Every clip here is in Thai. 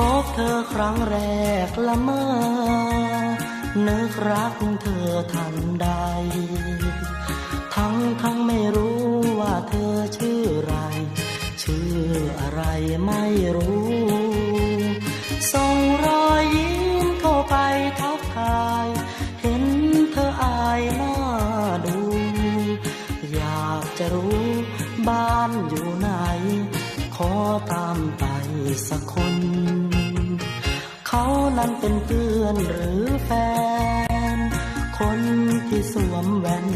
พบเธอครั้งแรกละเมอนึกรักเธอทันใด ทั้งทั้งไม่รู้ว่าเธอชื่อไร ชื่ออะไรไม่รู้ส่งรอยยิ้มเข้าไปทักทาย เห็นเธออายหน้าดู อยากจะรู้บ้านอยู่ไหน ขอตามไปสักคน นั้นเป็นเพื่อนหรือแฟน คนที่สวมแว่น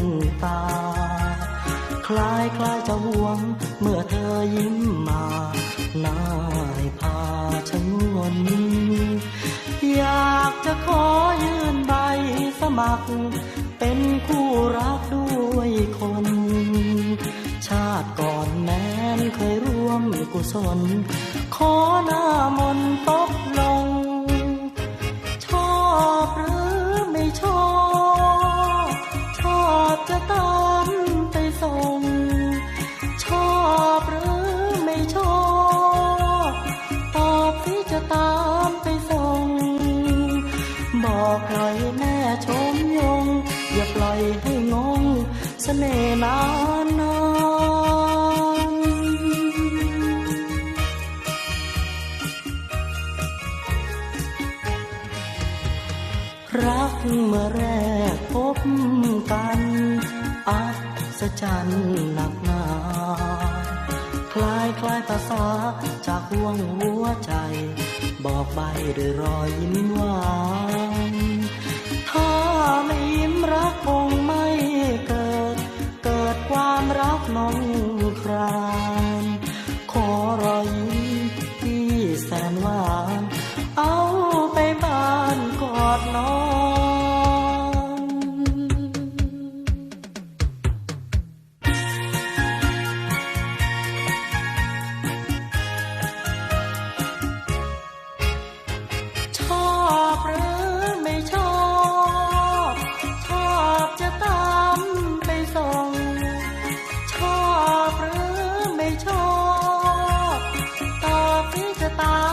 ตา คล้ายคล้ายจะห่วง เมื่อเธอยิ้มมาหน้าให้พาชะงนอยากจะขอยื่นใบสมัคร เป็นคู่รักด้วยคน ชาติก่อนแม้นเคยร่วมกุศล ขอหน้ามนต์ตกลง ให้งงสเสน่ห์นานนานรักเมื่อแรกพบกันอัศจรรย์หนักหนาคลายคลายภาษาจากห่วงหัวใจ บอกใบด้วยรอยยิ้มหวาน รอยยิ้ 宝